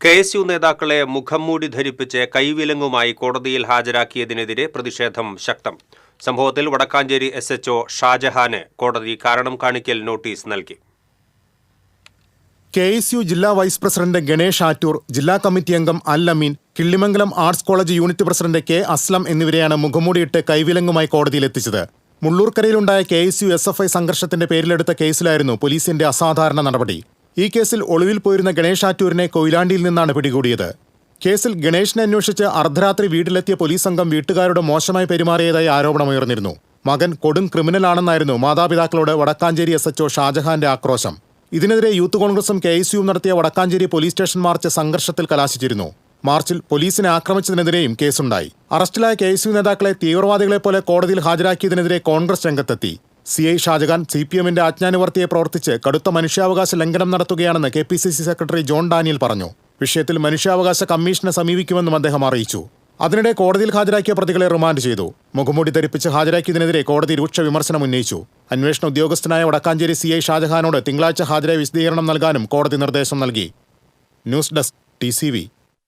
K S U നേതാക്കളെ മുഖംമൂടി ധരിപ്പിച്ച് കൈവിലങ്ങുമായി കോടതിയിൽ ഹാജരാക്കിയതിനെതിരെ പ്രതിഷേധം ശക്തം. സംഭവത്തിൽ വടക്കാഞ്ചേരി എസ് എച്ച്ഒ ഷാജഹാന് കോടതി കാരണം കാണിക്കൽ നോട്ടീസ് നൽകി. കെ എസ് യു ജില്ലാ വൈസ് പ്രസിഡന്റ് ഗണേഷ് ആറ്റൂർ ജില്ലാ കമ്മിറ്റി അംഗം Al Ameen Killimangalam arts college unit president K Aslam എന്നിവരെയാണ് മുഖംമൂടിയിട്ട് കൈവിലങ്ങുമായി കോടതിയിലെത്തിച്ചത് മുള്ളൂർക്കരയിലുണ്ടായ K S U S F I സംഘർഷത്തിന്റെ പേരിലെടുത്ത കേസിലായിരുന്നു പോലീസിന്റെ അസാധാരണ നടപടി. ഈ കേസിൽ ഒളിവിൽ പോയിരുന്ന ഗണേഷ് ആറ്റൂരിനെ കൊയിലാണ്ടിയിൽ നിന്നാണ് പിടികൂടിയത്. കേസിൽ ഗണേഷിനെ അന്വേഷിച്ച് അർദ്ധരാത്രി വീട്ടിലെത്തിയ പോലീസ് സംഘം വീട്ടുകാരോട് മോശമായി പെരുമാറിയതായി ആരോപണമുയർന്നിരുന്നു മകൻ കൊടും ക്രിമിനലാണെന്നായിരുന്നു മാതാപിതാക്കളോട് വടക്കാഞ്ചേരി എസ് എച്ച്ഒ ഷാജഹാന്റെ ആക്രോശം. ഇതിനെതിരെ യൂത്ത് കോൺഗ്രസും കെ എസ് യുവും നടത്തിയ വടക്കാഞ്ചേരി പോലീസ് സ്റ്റേഷൻ മാർച്ച് സംഘർഷത്തിൽ കലാശിച്ചിരുന്നു. മാർച്ചിൽ പോലീസിനെ ആക്രമിച്ചതിനെതിരെയും കേസുണ്ടായി. അറസ്റ്റിലായ കെ എസ് യു നേതാക്കളെ തീവ്രവാദികളെ പോലെ കോടതിയിൽ ഹാജരാക്കിയതിനെതിരെ കോൺഗ്രസ് രംഗത്തെത്തി. C I Shajahan C P എമ്മിന്റെ ആജ്ഞാനുവർത്തിയെ പ്രവർത്തിച്ച് കടുത്ത മനുഷ്യാവകാശ ലംഘനം നടത്തുകയാണെന്ന് K P C C secretary John Daniel പറഞ്ഞു. വിഷയത്തിൽ മനുഷ്യാവകാശ കമ്മീഷനെ സമീപിക്കുമെന്നും അദ്ദേഹം അറിയിച്ചു. അതിനിടെ കോടതിയിൽ ഹാജരാക്കിയ പ്രതികളെ റിമാൻഡ് ചെയ്തു. മുഖംമൂടി ധരിപ്പിച്ച് ഹാജരാക്കിയതിനെതിരെ കോടതി രൂക്ഷ വിമർശനം ഉന്നയിച്ചു. അന്വേഷണ ഉദ്യോഗസ്ഥനായ വടക്കാഞ്ചേരി സി ഐ ഷാജഹാനോട് തിങ്കളാഴ്ച ഹാജരായി വിശദീകരണം നൽകാനും കോടതി നിർദ്ദേശം നൽകി. News desk T